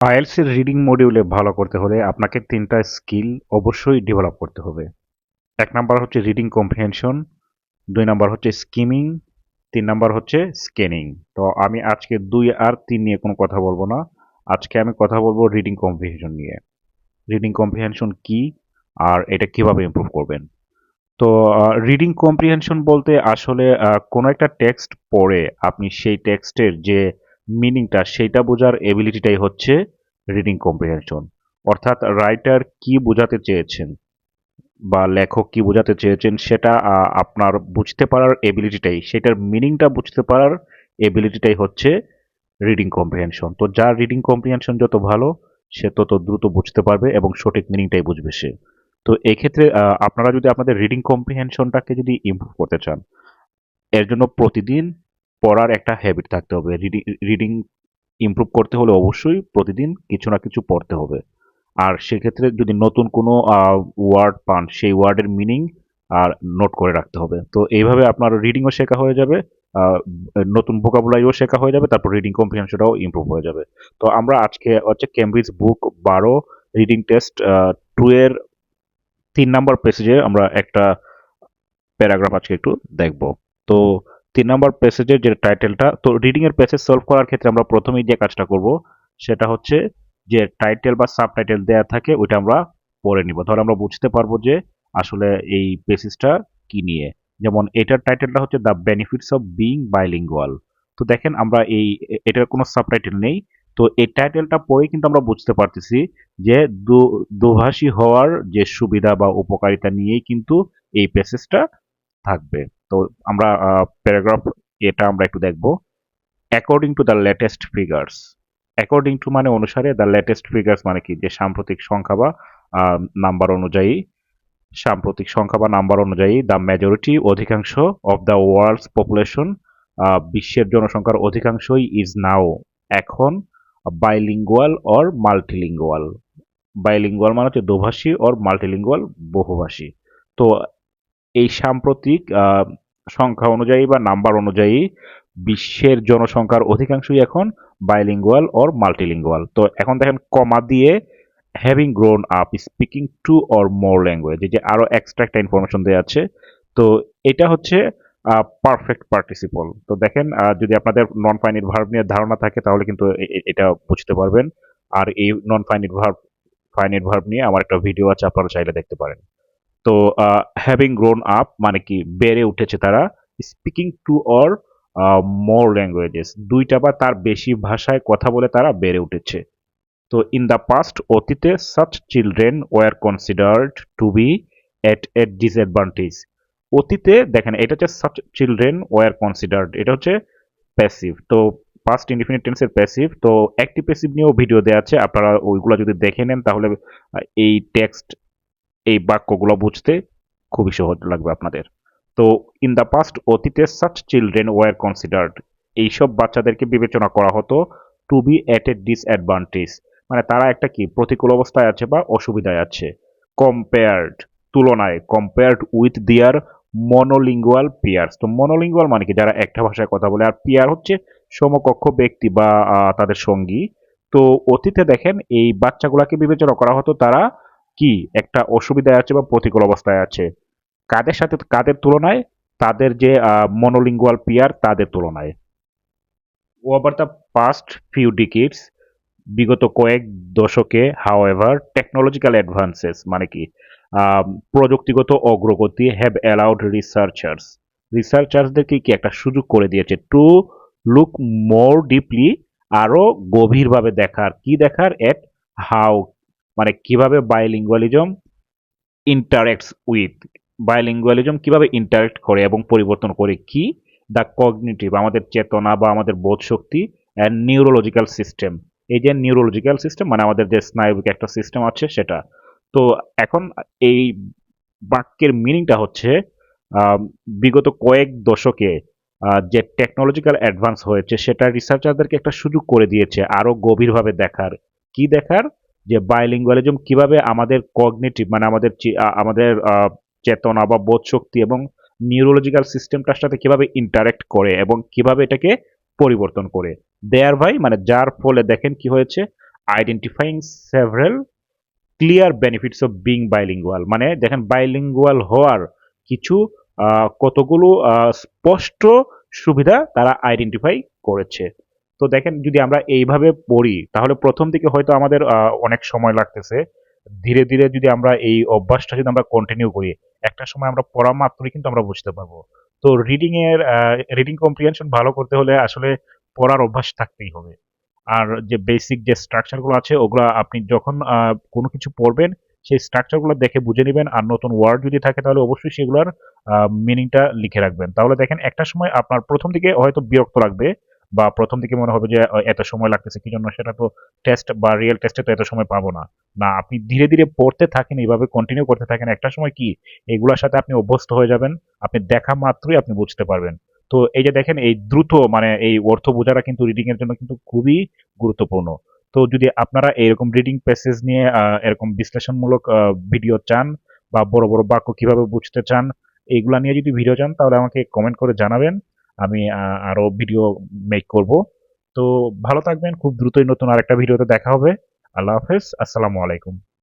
IELTS এর reading মডিউলে ভালো করতে হলে আপনাকে তিনটা স্কিল অবশ্যই ডেভেলপ করতে হবে। এক নাম্বার হচ্ছে রিডিং কম্প্রিহেনশন দুই নাম্বার হচ্ছে স্কিমিং তিন নাম্বার হচ্ছে স্ক্যানিং তো আমি আজকে দুই আর তিন নিয়ে কোনো কথা বলব না। আজকে আমি কথা বলব রিডিং কম্প্রিহেনশন নিয়ে। রিডিং কম্প্রিহেনশন কি আর এটা কীভাবে ইমপ্রুভ করবেন? তো রিডিং কম্প্রিহেনশন বলতে আসলে কোনো একটা টেক্সট পড়ে আপনি সেই টেক্সটের যে মিনিংটা সেইটা বোঝার এবিলিটিটাই হচ্ছে রিডিং কম্প্রিহেনশন অর্থাৎ রাইটার কি বোঝাতে চেয়েছেন বা লেখক কি বোঝাতে চেয়েছেন, সেটা আপনার বুঝতে পারার এবিলিটিটাই সেটার মিনিংটা বুঝতে পারার এবিলিটিটাই হচ্ছে রিডিং কম্প্রিহেনশন তো যার রিডিং কম্প্রিহেনশন যত ভালো, সে তত দ্রুত বুঝতে পারবে এবং সঠিক মিনিংটাই বুঝবে সে। তো এক্ষেত্রে আপনারা যদি আপনাদের রিডিং কম্প্রিহেনশনটাকে যদি ইমপ্রুভ করতে চান, এর জন্য প্রতিদিন পড়ার একটা হ্যাবিট থাকতে হবে। রিডিং ইমপ্রুভ করতে হলে অবশ্যই প্রতিদিন কিছু না কিছু পড়তে হবে। আর সেক্ষেত্রে যদি নতুন কোনো ওয়ার্ড পান, সেই ওয়ার্ডের মিনিং আর নোট করে রাখতে হবে। তো এইভাবে আপনার রিডিংও শেখা হয়ে যাবে নতুন ভোকাবুলারিও শেখা হয়ে যাবে, তারপর রিডিং কম্প্রিহেনশনটাও ইমপ্রুভ হয়ে যাবে। তো আমরা আজকে হচ্ছে কেমব্রিজ বুক বারো রিডিং টেস্ট টু এর তিন নাম্বার পেসেজে আমরা একটা প্যারাগ্রাফ আজকে একটু দেখব। তো তিন নম্বর প্যাসেজের যে টাইটেলটা তো রিডিং এর প্যাসেজ সলভ করার ক্ষেত্রে আমরা প্রথমেই যে কাজটা করব, সেটা হচ্ছে যে টাইটেল বা সাব টাইটেল দেওয়া থাকে, ওইটা আমরা পড়ে নিব। ধর আমরা বুঝতে পারব যে আসলে এই প্যাসেজটা কি নিয়ে। যেমন এটার টাইটেলটা হচ্ছে the benefits of being bilingual তো দেখেন আমরা এই, এটার কোনো সাব টাইটেল নেই। তো এই টাইটেলটা পড়েই কিন্তু আমরা বুঝতে পারতেছি যে দুভাষী হওয়ার যে সুবিধা বা উপকারিতা নিয়েই কিন্তু এই প্যাসেজটা থাকবে। তো আমরা প্যারাগ্রাফ এটা আমরা একটু দেখব। According to the latest figures according to মানে অনুসারে দ্য লেটেস্ট ফিগার্স মানে কি? যে সাম্প্রতিক সংখ্যা বা নাম্বার অনুযায়ী, সাম্প্রতিক সংখ্যা বা নাম্বার অনুযায়ী দ্য মেজরিটি অধিকাংশ অফ দ্য ওয়ার্ল্ডস পপুলেশন বিশ্বের জনসংখ্যার অধিকাংশই ইজ নাও এখন বাইলিঙ্গুয়াল অর মাল্টিলিঙ্গুয়াল বাইলিঙ্গুয়াল মানে হচ্ছে দোভাষী অর মাল্টিলিঙ্গুয়াল বহুভাষী। তো এই সাম্প্রতিক সংখ্যা অনুযায়ী বা নাম্বার অনুযায়ী বিশ্বের জনসংখ্যার অধিকাংশই এখন বাইলিঙ্গুয়াল অর মাল্টিলিঙ্গুয়াল তো এখন দেখেন কমা দিয়ে having grown up speaking two or more language যে আরও এক্সট্রা একটা ইনফরমেশন দেওয়া আছে। তো এটা হচ্ছে পারফেক্ট পার্টিসিপল তো দেখেন যদি আপনাদের নন ফাইনিট ভার্ব নিয়ে ধারণা থাকে, তাহলে কিন্তু এটা বুঝতে পারবেন। আর এই non finite verb finite verb নিয়ে আমার একটা ভিডিও আছে, আপনারা চাইলে দেখতে পারেন। তো হ্যাভিং গ্রোন আপ মানে কি, বেড়ে উঠেছে তারা speaking two or more languages দুইটা বা তার বেশি ভাষায় কথা বলে তারা বেড়ে উঠেছে। তো ইন দ্য পাস্ট অতীতে such children were considered to be at a disadvantage অতীতে দেখেন, এটা হচ্ছে সাচ চিলড্রেন ওয়ার কনসিডার্ড এটা হচ্ছে প্যাসিভ তো পাস্ট ইনডিফিনিট টেন্সের প্যাসিভ তো অ্যাক্টিভ প্যাসিভ নিয়েও ভিডিও দেওয়া আছে, আপনারা ওইগুলো যদি দেখে নেন তাহলে এই টেক্সট এই বাক্যগুলো বুঝতে খুবই সহজ লাগবে আপনাদের। তো ইন দ্য পাস্ট অতীতে সাচ চিলড্রেন ওয়ার কনসিডার্ড এইসব বাচ্চাদেরকে বিবেচনা করা হতো to be at a disadvantage মানে তারা একটা কি, প্রতিকূল অবস্থায় আছে বা অসুবিধায় আছে। কম্পেয়ার্ড তুলনায় কম্পেয়ার্ড উইথ দিয়ার মনোলিঙ্গুয়াল পিয়ার্স তো মনোলিঙ্গুয়াল মানে কি, যারা একটা ভাষায় কথা বলে। আর পিয়ার হচ্ছে সমকক্ষ ব্যক্তি বা তাদের সঙ্গী। তো, অতীতে দেখেন এই বাচ্চাগুলাকে বিবেচনা করা হতো তারা কি একটা অসুবিধায় আছে বা প্রতিকূল অবস্থায় আছে? কাদের সাথে, কাদের তুলনায়? তাদের যে মনোলিঙ্গুয়াল পিয়ার তাদের তুলনায়। Over the past few decades বিগত কয়েক দশকে হাও এভার টেকনোলজিক্যাল অ্যাডভান্সেস মানে কি প্রযুক্তিগত অগ্রগতি হ্যাভ অ্যালাউড রিসার্চার্স রিসার্চার্সদেরকে কি একটা সুযোগ করে দিয়েছে টু লুক মোর ডিপলি আরও গভীরভাবে দেখার, কি দেখার এট হাউ মানে কীভাবে বায়োলিঙ্গুয়ালিজম ইন্টারেক্টস উইথ বায়োলিঙ্গুয়ালিজম কীভাবে ইন্টারেক্ট করে এবং পরিবর্তন করে কি দ্য কগনিটিভ আমাদের চেতনা বা আমাদের বোধ শক্তি অ্যান্ড নিউরোলজিক্যাল সিস্টেম এই যে নিউরোলজিক্যাল সিস্টেম মানে আমাদের যে স্নায়বিক একটা সিস্টেম আছে সেটা। তো এখন এই বাক্যের মিনিংটা হচ্ছে বিগত কয়েক দশকে যে টেকনোলজিক্যাল অ্যাডভান্স হয়েছে সেটা রিসার্চারদেরকে একটা সুযোগ করে দিয়েছে আরও গভীরভাবে দেখার। কি দেখার? যে বাইলিঙ্গুয়ালিজম কীভাবে আমাদের কগনিটিভ মানে আমাদের আমাদের চেতনা বা বোধ শক্তি এবং নিউরোলজিক্যাল সিস্টেমটার সাথে কীভাবে ইন্টারেক্ট করে এবং কীভাবে এটাকে পরিবর্তন করে। দেয়ার ভাই মানে যার ফলে দেখেন কি হয়েছে? Identifying several clear benefits of being bilingual মানে দেখেন বাইলিঙ্গুয়াল হওয়ার কিছু কতগুলো স্পষ্ট সুবিধা তারা আইডেন্টিফাই করেছে। তো দেখেন, যদি আমরা এইভাবে পড়ি, তাহলে প্রথম দিকে হয়তো আমাদের অনেক সময় লাগতেছে। ধীরে ধীরে যদি আমরা এই অভ্যাসটা যদি আমরা কন্টিনিউ করি, একটা সময় আমরা পড়া মাত্রই কিন্তু আমরা বুঝতে পারব। তো রিডিং এর রিডিং কম্প্রিহেনশন ভালো করতে হলে আসলে পড়ার অভ্যাস থাকতেই হবে। আর যে বেসিক যে স্ট্রাকচারগুলো আছে, ওগুলো আপনি যখন কোনো কিছু পড়বেন, সেই স্ট্রাকচারগুলো দেখে বুঝে নেবেন। আর নতুন ওয়ার্ড যদি থাকে, তাহলে অবশ্যই সেগুলোর মিনিংটা লিখে রাখবেন। তাহলে দেখেন, একটা সময় আপনার প্রথম দিকে হয়তো বিরক্ত লাগবে বা প্রথম দিকে মনে হবে যে এত সময় লাগতেছে, কি জন্য সেটা তো টেস্ট বা রিয়েল টেস্টে তো এত সময় পাবো না। না, আপনি ধীরে ধীরে পড়তে থাকেন, এইভাবে কন্টিনিউ করতে থাকেন। একটা সময় কি, এগুলোর সাথে আপনি অভ্যস্ত হয়ে যাবেন, আপনি দেখা মাত্রই আপনি বুঝতে পারবেন। তো এই যে দেখেন, এই দ্রুত মানে এই অর্থ বোঝাটা কিন্তু রিডিং এর জন্য কিন্তু খুবই গুরুত্বপূর্ণ। তো যদি আপনারা এরকম রিডিং প্যাসেজ নিয়ে এরকম বিশ্লেষণমূলক ভিডিও চান বা বড় বড় বাক্য কীভাবে বুঝতে চান এইগুলা নিয়ে যদি ভিডিও চান, তাহলে আমাকে কমেন্ট করে জানাবেন। আমি আরও আরও ভিডিও মেক করব। তো ভালো থাকবেন, খুব দ্রুতই নতুন আরেকটা ভিডিওতে দেখা হবে। আল্লাহ হাফেজ, আসসালামু আলাইকুম।